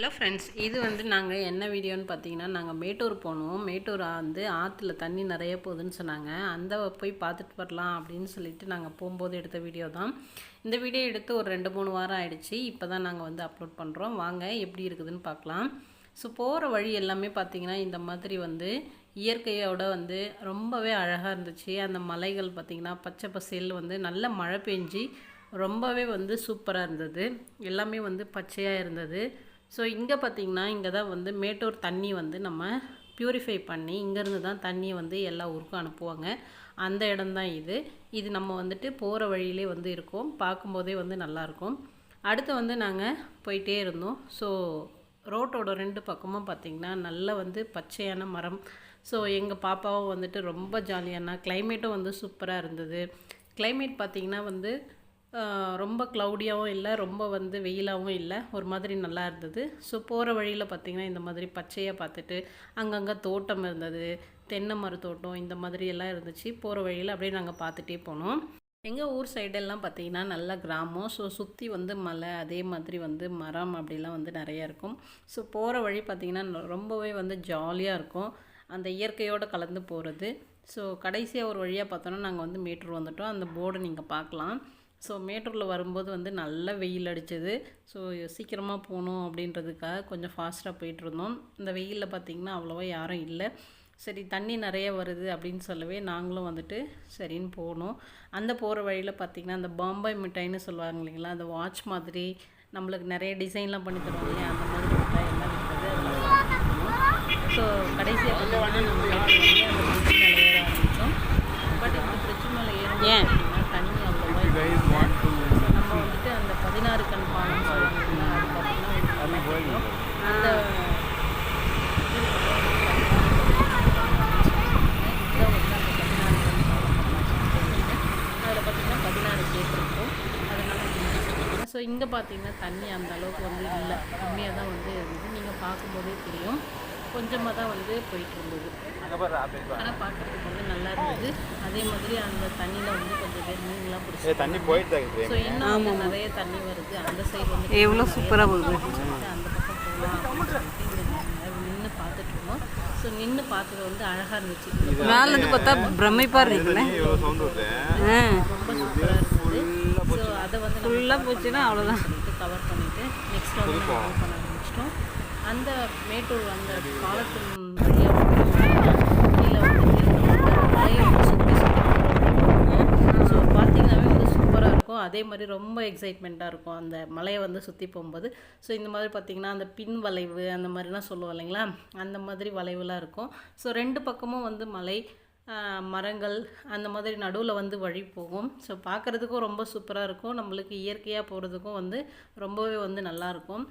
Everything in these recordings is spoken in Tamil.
ஹலோ ஃப்ரெண்ட்ஸ் இது வந்து நாங்கள் என்ன வீடியோன்னு பார்த்தீங்கன்னா நாங்கள் மேட்டூர் போனோம். மேட்டூர் வந்து ஆற்றுல தண்ணி நிறைய போகுதுன்னு சொன்னாங்க. அந்த போய் பார்த்துட்டு வரலாம் அப்படின்னு சொல்லிட்டு நாங்கள் போகும்போது எடுத்த வீடியோ தான். இந்த வீடியோ எடுத்து ஒரு ரெண்டு மூணு வாரம் ஆயிடுச்சு. இப்போ தான் நாங்கள் வந்து அப்லோட் பண்ணுறோம் வாங்க எப்படி இருக்குதுன்னு பார்க்கலாம் ஸோ போகிற வழி எல்லாமே பார்த்தீங்கன்னா இந்த மாதிரி வந்து இயற்கையோட வந்து ரொம்பவே அழகாக இருந்துச்சு. அந்த மலைகள் பார்த்திங்கன்னா பச்சை பசேல் வந்து நல்ல மழை பெஞ்சி ரொம்பவே வந்து சூப்பராக இருந்தது. எல்லாமே வந்து பச்சையாக இருந்தது. ஸோ இங்கே பார்த்தீங்கன்னா இங்கே தான் வந்து மேட்டூர் தண்ணி வந்து நம்ம ப்யூரிஃபை பண்ணி இங்கேருந்து தான் தண்ணியை வந்து எல்லா ஊருக்கும் அனுப்புவாங்க. அந்த இடம் தான் இது. இது நம்ம வந்துட்டு போகிற வழியிலே வந்து இருக்கோம். பார்க்கும்போதே வந்து நல்லாயிருக்கும். அடுத்து வந்து நாங்கள் போயிட்டே இருந்தோம். ஸோ ரோட்டோட ரெண்டு பக்கமும் பார்த்திங்கன்னா நல்ல வந்து பச்சையான மரம். ஸோ எங்கள் பாப்பாவும் வந்துட்டு ரொம்ப ஜாலியான கிளைமேட்டும் வந்து சூப்பராக இருந்தது. கிளைமேட் பார்த்திங்கன்னா வந்து ரொம்ப க்ளவுடியாகவும் இல்லை ரொம்ப வந்து வெயிலாகவும் இல்லை. ஒரு மாதிரி நல்லா இருந்தது. ஸோ போகிற வழியில் பார்த்திங்கன்னா இந்த மாதிரி பச்சையாக பார்த்துட்டு அங்கங்கே தோட்டம் இருந்தது. தென்னை மரத்தோட்டம் இந்த மாதிரி எல்லாம் இருந்துச்சு. போகிற வழியில் அப்படியே நாங்கள் பார்த்துட்டே போனோம். எங்கள் ஊர் சைடெல்லாம் பார்த்தீங்கன்னா நல்ல கிராமம். ஸோ சுற்றி வந்து மலை அதே மாதிரி வந்து மரம் அப்படிலாம் வந்து நிறையா இருக்கும். ஸோ போகிற வழி பார்த்திங்கன்னா ரொம்பவே வந்து ஜாலியாக இருக்கும். அந்த இயற்கையோடு கலந்து போகிறது ஸோ கடைசியாக ஒரு வழியாக பார்த்தோன்னா நாங்கள் வந்து மீட்ரு வந்துட்டோம். அந்த போர்டு நீங்கள் பார்க்கலாம் ஸோ மேட்டூரில் வரும்போது வந்து நல்ல வெயில் அடிச்சது. ஸோ சீக்கிரமாக போகணும் அப்படின்றதுக்காக கொஞ்சம் ஃபாஸ்ட்டாக போயிட்டுருந்தோம். இந்த வெயிலில் பார்த்திங்கன்னா அவ்வளோவா யாரும் இல்லை. சரி தண்ணி நிறைய வருது அப்படின்னு சொல்லவே நாங்களும் வந்துட்டு சரின்னு போனோம். அந்த போகிற வழியில் பார்த்திங்கன்னா அந்த பாம்பாய் மிட்டாய்னு சொல்லுவாங்க இல்லைங்களா? அந்த வாட்ச் மாதிரி நம்மளுக்கு நிறைய டிசைன்லாம் பண்ணி தருவாங்க இல்லையா? அந்த மாதிரி மிட்டாய் எல்லாம் இருக்குது. ஸோ கடைசியாக வந்து நம்ம வந்து அந்த பிரிட்ஜ் மேலே ஏற ஆரம்பித்தோம் பட் இந்த பிரிட்ஜ் மேலே ஏறும்போது நம்ம வந்துட்டு அந்த பதினாறு கண் பாலம் சொல்லுவாங்க அது பார்த்தீங்கன்னா. அந்த அதில் பார்த்தீங்கன்னா பதினாறு இருக்கும். அதனால் ஸோ இங்கே பார்த்தீங்கன்னா தண்ணி அந்த அளவுக்கு வந்து இல்லை. கம்மியாக தான் வந்து இருந்தது. நீங்கள் பார்க்கும்போதே தெரியும். கொஞ்சமாக தான் வந்து போயிட்டு இருந்தது ஆனால் பார்க்குறதுக்கு வந்து நல்லா இருந்தது. அதே மாதிரி அந்த தண்ணியில் வந்து கொஞ்சம் பேர் மீன்லாம் பிடிச்சி தண்ணி போயிட்டு ஸோ இன்னும் வந்து நிறைய தண்ணி வருது. அந்த சைடு வந்து எவ்வளோ சூப்பரா போகுது. அந்த பக்கம் போகலாம் நின்று பார்த்துட்டு இருந்தோம். ஸோ நின்று பார்த்தது வந்து அழகாக இருந்துச்சு. மேல இருந்து பார்த்தா பிரமிப்பா இருக்குல்ல ரொம்ப சூப்பராக இருந்தது. ஸோ அதை வந்து ஃபுல்லாக போச்சுன்னா அவ்வளோதான். கவர் பண்ணிட்டு நெக்ஸ்ட் வந்து move பண்ண ஆரம்பிச்சிட்டோம். அந்த மேட்டூர் அந்த பாலத்தின் வழியாக ஸோ பார்த்திங்கனாவே வந்து சூப்பராக இருக்கும் அதே மாதிரி ரொம்ப எக்ஸைட்மெண்ட்டாக இருக்கும் அந்த மலையை வந்து சுற்றி போகும்போது ஸோ இந்த மாதிரி பார்த்திங்கன்னா அந்த பின் வளைவு அந்த மாதிரிலாம் சொல்லுவோம் இல்லைங்களா அந்த மாதிரி வளைவுலாம் இருக்கும் ஸோ ரெண்டு பக்கமும் வந்து மலை மரங்கள் அந்த மாதிரி நடுவில் வந்து வழி போகும் ஸோ பார்க்குறதுக்கும் ரொம்ப சூப்பராக இருக்கும் நம்மளுக்கு இயற்கையாக போகிறதுக்கும் வந்து ரொம்பவே வந்து நல்லாயிருக்கும்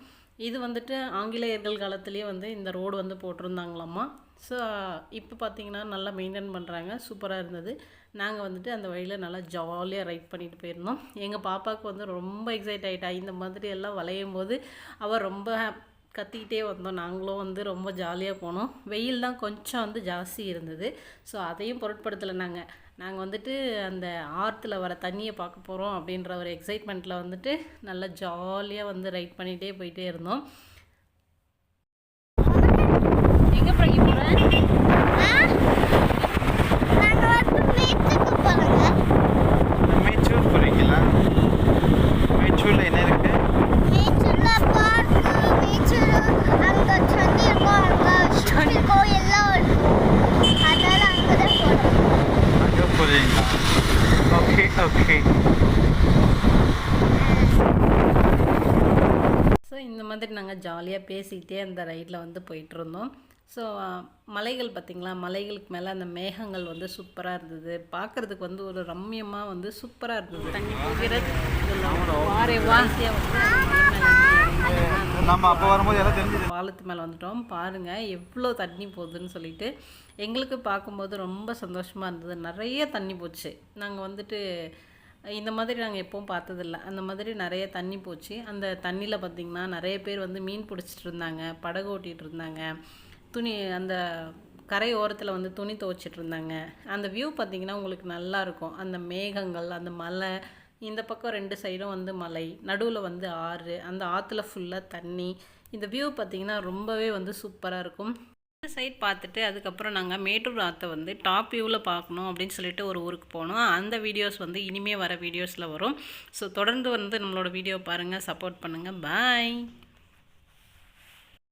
இது வந்துட்டு ஆங்கிலேயர்கள் காலத்துலேயே வந்து இந்த ரோடு வந்து போட்டிருந்தாங்களாமா ஸோ இப்போ பார்த்தீங்கன்னா நல்லா மெயின்டைன் பண்ணுறாங்க சூப்பராக இருந்தது. நாங்கள் வந்துட்டு அந்த வழியில் நல்லா ஜாலியாக ரைட் பண்ணிட்டு போயிருந்தோம். எங்கள் பாப்பாவுக்கு வந்து ரொம்ப எக்ஸைட் ஆகிட்டா இந்த மாதிரி எல்லாம் வளையும் போது அவள் ரொம்ப கத்திக்கிட்டே வந்தோம். நாங்களும் வந்து ரொம்ப ஜாலியாக போனோம். வெயில் தான் கொஞ்சம் வந்து ஜாஸ்தி இருந்தது. ஸோ அதையும் பொருட்படுத்தலை நாங்கள் நாங்கள் வந்துட்டு அந்த ஆற்றுல வர தண்ணியை பார்க்க போகிறோம் அப்படின்ற ஒரு எக்ஸைட்மெண்ட்டில் வந்துட்டு நல்லா ஜாலியாக வந்து ரைட் பண்ணிகிட்டே போயிட்டே இருந்தோம். போகிறீங்களா ஓகே ஓகே ஸோ இந்த மாதிரி நாங்கள் ஜாலியாக பேசிக்கிட்டே அந்த ரைடில் வந்து போயிட்டு இருந்தோம் ஸோ மலைகள் பார்த்திங்களா மலைகளுக்கு மேலே அந்த மேகங்கள் வந்து சூப்பராக இருந்தது. பார்க்குறதுக்கு வந்து ஒரு ரம்மியமாக வந்து சூப்பராக இருந்தது. தண்ணி போகிறது வாரே வாசியாக வந்து அந்த மலை மேலே இருந்து இறங்கி நம்ம அப்போ வரும்போது எல்லாம் தெரிஞ்சது. பாலத்து மேலே வந்துட்டோம். பாருங்கள் எவ்வளோ தண்ணி போகுதுன்னு சொல்லிட்டு எங்களுக்கு பார்க்கும்போது ரொம்ப சந்தோஷமாக இருந்தது. நிறைய தண்ணி போச்சு. நாங்கள் வந்துட்டு இந்த மாதிரி நாங்கள் எப்பவும் பார்த்ததில்ல. அந்த மாதிரி நிறைய தண்ணி போச்சு. அந்த தண்ணியில் பார்த்திங்கன்னா நிறைய பேர் வந்து மீன் பிடிச்சிட்டு இருந்தாங்க படகு ஓட்டிகிட்டு இருந்தாங்க துணி அந்த கரை ஓரத்தில் வந்து துணி துவைச்சிட்டு இருந்தாங்க. அந்த வியூ பார்த்திங்கன்னா உங்களுக்கு நல்லா இருக்கும். அந்த மேகங்கள் அந்த மலை இந்த பக்கம் ரெண்டு சைடும் வந்து மலை நடுவில் வந்து ஆறு அந்த ஆற்றுல ஃபுல்லாக தண்ணி. இந்த வியூ பார்த்திங்கன்னா ரொம்பவே வந்து சூப்பராக இருக்கும். இந்த சைட் பார்த்துட்டு அதுக்கப்புறம் நாங்கள் மேட்டூர் ஆற்றை வந்து டாப் வியூவில் பார்க்கணும் அப்படின்னு சொல்லிட்டு ஒரு ஊருக்கு போனோம். அந்த வீடியோஸ் வந்து இனிமே வர வீடியோஸில் வரும். ஸோ தொடர்ந்து வந்து நம்மளோட வீடியோ பாருங்கள் சப்போர்ட் பண்ணுங்கள் பாய்